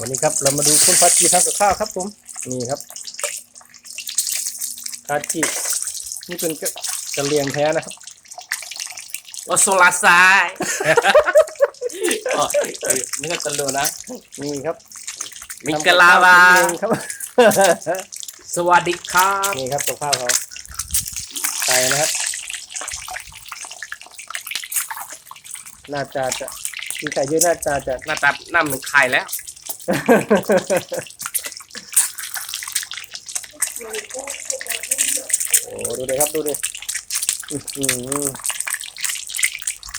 วันนี้ครับเรามาดูคุณพัชจีทำกับข้าวครับผมนี่ครับพัชจีนี่เป็นกะกะเหรียงแท้นะครับโอโซลาซายอ๋อไม่ใช่ตะลูนะนี่ครับมิงกะลาวาทำกับข้วกินเองครับ สวัสดีครับนี่ครับกับข้าวเขาไก่นะครับน่าจะจะมีไก่เยอะน่าจะจะหน้าตาหน้าเหมือนไข่แล้ว โอ้ดูเลยครับดูเลยอื้อหือ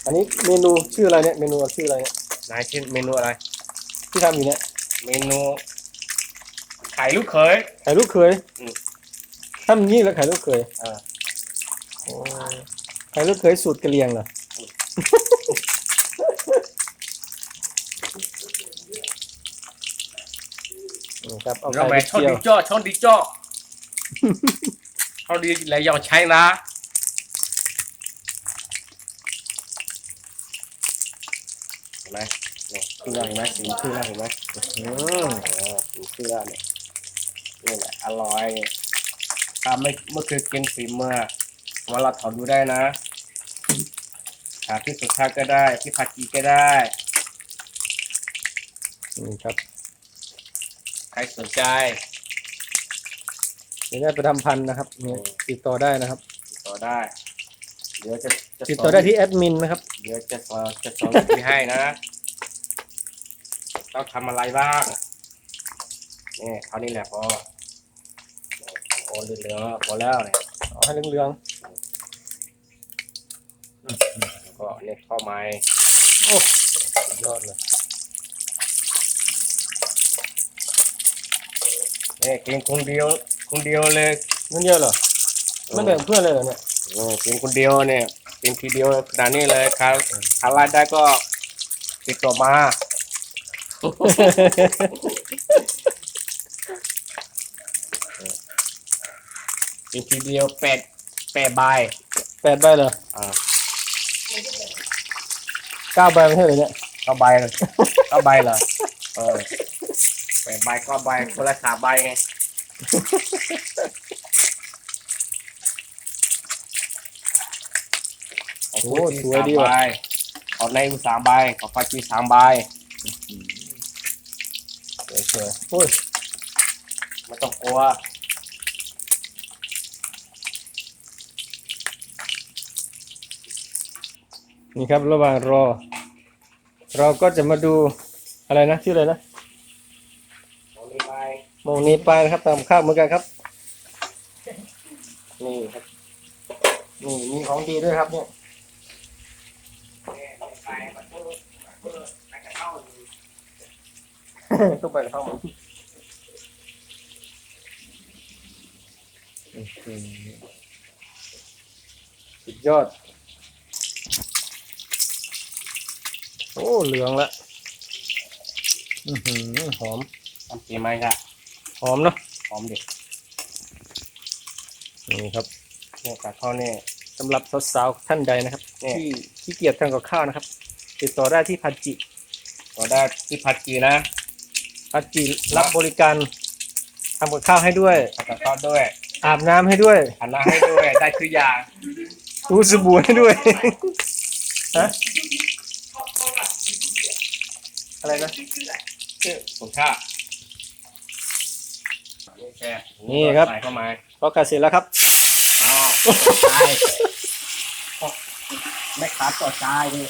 อันนี้เมนูชื่ออะไรเนี่ยเมนูชื่ออะไรเนี่ยนายชื่อเมนูอะไร ที่ทำอยู่เนี่ยเมนูไข่ลูกเขยไข่ลูกเขยอืมทำอย่างนี้แล้วไข่ลูกเขยเออโอ้ไข่ลูกเขยสูตรกะเหรียงเหรอนี่ ครับเอาเราไข่ไปไปช่องเจียวดีจ้อช่องดีจ้อช่องดีแล้วยองใช้นะเห็นไหมเนี่ยขึ้นแล้วเห็นไหมสีขึ้นแล้วเห็นไหมอืมเออสีขึ้นแล้วเนี่ยนี่แหละอร่อยถ้าไม่เมื่อคืนกินฝีมือวันเราถอดดูได้นะหาที่สุดท้ายก็ได้ที่ผัดจีก็ได้ นี่ครับ ใครสนใจ เดี๋ยวได้ไปทำพันธุ์นะครับเนี่ยติดต่อได้นะครับ ติดต่อได้ เดี๋ยวจะจะติดต่อได้ที่แอดมินนะครับ เดี๋ยวจะสอนจะสอนวิธีให้นะ ต้องทำอะไรบ้างนี่เท่านี้แหละพอโอ้เหลืองๆพอแล้วเนี่ยเอาให้เหลืองแล้วก็เนี่ยข้าวไม้ๆโอ้สุดยอดเลย เนี่ยกินคนเดียวคนเดียวเลยนั่นเดียวเหรอไม่แบ่งเพื่อนเลยเหรอเนี่ยเออกินคนเดียวเนี่ยกินทีเดียวขนาดนี้เลยครับถ้ารายได้ก็ติดต่อมา กินทีเดียวแปดแปดใบแปดใบเหรออ่าเก้าใบไม่ใช่เหรอเนี่ยก็ใบเลยก็ใบเหรอเออแปด ใบก็ใบคนละสามใบไงโอ้สวยดีว่ะใบขอในอุตสามใบขอปาจีสามใบสวยๆโอ้ยไม่ต้องกลัวนี่ครับระหว่างรอ เราก็จะมาดูอะไรนะชื่ออะไรนะขอในใบ โมงนี้ไปนะครับตามข้าวเหมือนกันครับ นี่ครับ นี่มีของดีด้วยครับเนี่ยเนี่ยในใบมันก็เปิดไปกระเข้าอยู่ต้องไปกับข้าวมันอื้อหือสุดยอด โอ้ เหลืองละ อือหือหอมทำปีไหมครับ หอมเนาะหอมเด็กนี่ครับเนี่ยกระเข้าเนี่ยสำหรับสาวๆท่านใดนะครับเนี่ยที่ขี้เกียจทำกับข้าวนะครับ ติดต่อได้ที่พันจิก็ได้ที่ผัดจีนะพันจิรับบริการทำกับข้าวให้ด้วยผัดกระเข้าด้วย อาบน้ำให้ด้วยอันน้าให้ด้วย ได้ทุกอย่างรูสบู่ให้ด้วยฮะอะไรนะผมชอ บนี่แค่นี่ครับ ใส่เข้ามาพอกัดเสร็จแล้วครับอ้าวใช่ไม่ขาดต่อใจเลย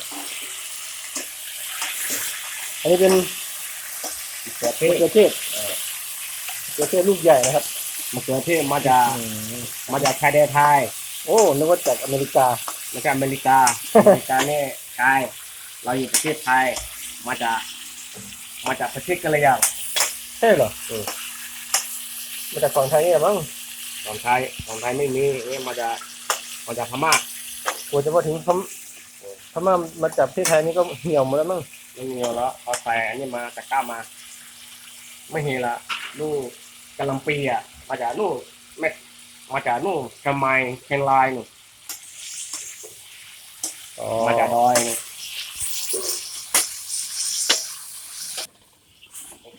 อันนี้เป็นมะเขือเทมะศเขือเทศมะเขือเทศลูกใหญ่นะครับ มะเขือเทศมาจากมาจากชายแดนไทยโอ้นึกว่าจากอเมริกา มาจากอเมริกา อเมริกาเนี่ยใช่เราอยู่ประเทศไทย มาจากมาจากประเทศกะเหรี่ยงใช่เหรอเออ มาจากฝั่งไทยเนี่ยมั้งของไทยของไทยไม่มีเนี่ยมาจากมาจากพม่ากลัวจะมาถึงพมพม่ามาจากประเทศไทยนี่ก็เหี่ยวหมดแล้วมั้งไม่มีแล้วเอาใส่อันนี้มาตะกร้ามา ไม่เห็นละลูกกะหลำปีอะมาจากนู่นไม่มาจากนู่นเชียงใหม่เชียงรายนู่นมาจากดอยนี่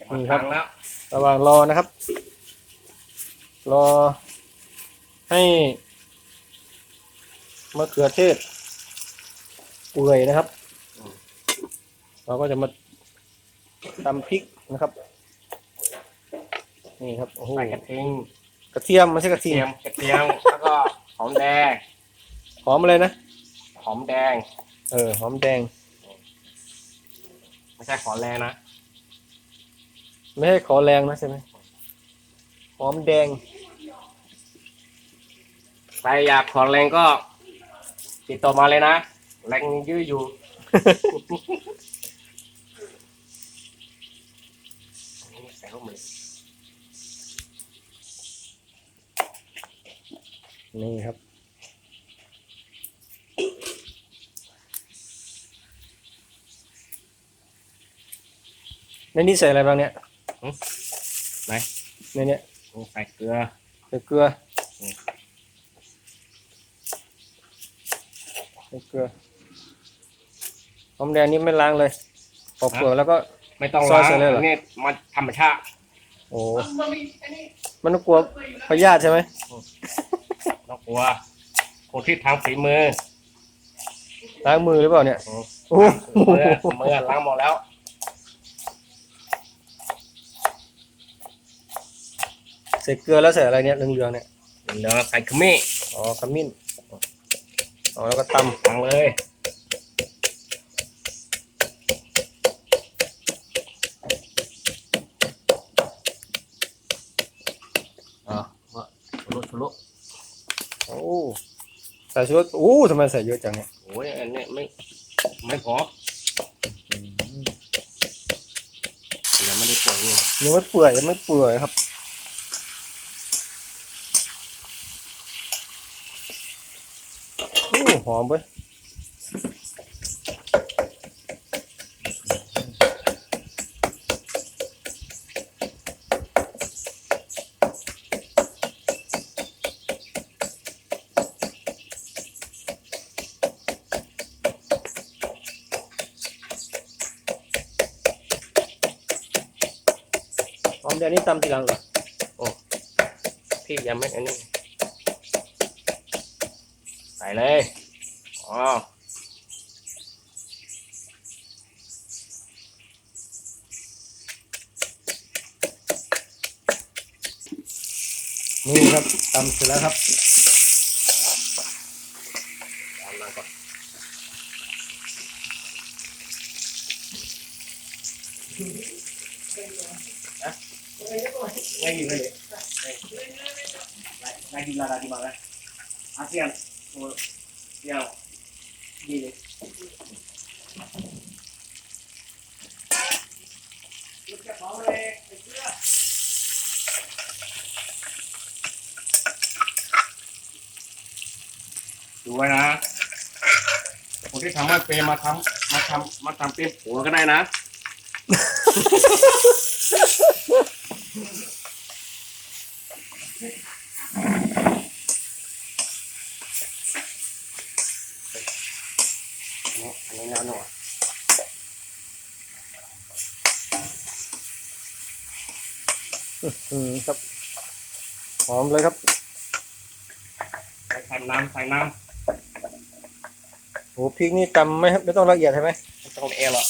มานี่ครับทางแล้วระหว่างรอนะครับ รอให้มะเขือเทศเปื่อยนะครับ เราก็จะมาตำพริกนะครับ นี่ครับโอ้โหใส่กระเทียมกระเทียมไม่ใช่กระกระเทีเทียยมมกระเทียมแล้วก็หอมแดง หอมอะไรนะหอมแดง เออหอมแดงไม่ใช่ขอแรงนะไม่ให้ขอแรงนะใช่ไหม หอมแดง ใครอยากขอแรงก็ ติดต่อมาเลยนะ แรงยื้ออยู่ ใส่ลูกมือนี่ครับ ในนี้ใส่อะไรบ้างเนี่ยไหน ในเนี้ย ใส่เกลือใส่เกลืออืมใส่เกลือหอมแดงนี่ไม่ล้างเลยปอกเปลือกแล้วก็ ไม่ต้องซอยล้างเสร็จเลยเหรออันนี่มันธรรมชาติโอ้มันต้องกลัวพยาธิใช่ไหมต้องกลัวคนที่ทางฝีมือล้างมือหรือเปล่าเนี่ยอืมโอ้โหมือมือล้างหมดแล้ว ใส่เกลือแล้วใส่อะไรเนี่ยเหลืองๆเนี่ยเหลือใส่ขมิ้นอ๋อขมิ้นอ๋อแล้วก็ตตังเลยอะว่าชุลุชุลุำโอ้ใส่ชุดโอ้ทำไมใส่เยอะจังเนี่ยโอ้ยอันนี้ไม่ไม่พอยังไม่ได้ปล่อยนี่ยังไม่เปื่อยยังไม่เปื่อยครับ โอ้ หอมเว้ยหอมแดงนี่ตำทีหลังเหรอพี่ยังไม่อันนี้ใส่เลย อ๋อนี่ครับตำเสร็จแล้วครับเอามาก่อนไม่ดีเลยไม่ดีละดีมากเลยอาเซียนโอ้เดียว ดีเลยลูกจะขอเลยไปเชื่อดูไว้นะ คนที่ทำไม่เป็นมาทำมาทำมาทำเป็นผัวก็ได้นะ อันนี้น้ำหน่อย อืมครับ หอมเลยครับใส่น้ำใส่น้โอ้พริกนี่ตำไม่ไม่ต้องละเอียดใช่ไหมำไม่ต้องเอหรอก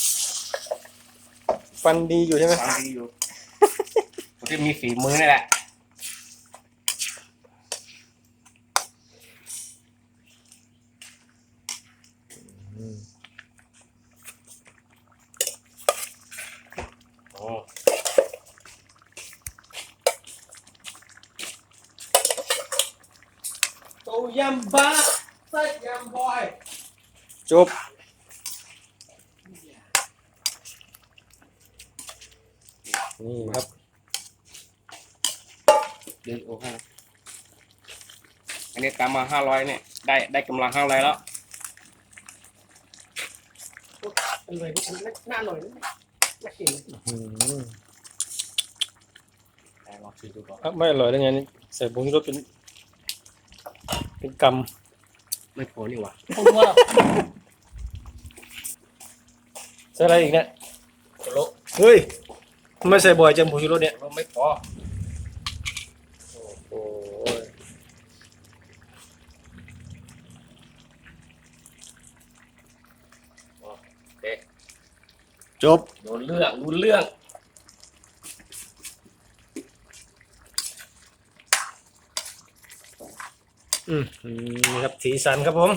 ฟันดีอยู่ใช่ไหมฟังดีอยู่คนที่มีฝีมือนี่แหละโอ้ ยำบะใส่ยำบอยจบนี่ครับเดี๋ยวโอ้ห้าอันนี้ตามมาห้าร้อยเนี่ย ได้ได้กำลังห้าร้อยแล้วเลยหน้าหน่อยน่ากินอืมแต่ลองชิมดูก่อนอะไม่อร่อยได้ไงนี่ใส่ผงชูรสเป็น เป็นกไม่พอนี่หว่าำใส่อะไรอีกเนี่ยโซโลเฮ้ยไม่ใส่บ่อยจังผงชูรสเนี่ยเราไม่พอโอ้ยโอเคจบ โดนเรื่องรู้เรื่อง อืมนี่ครับสีสันครับผม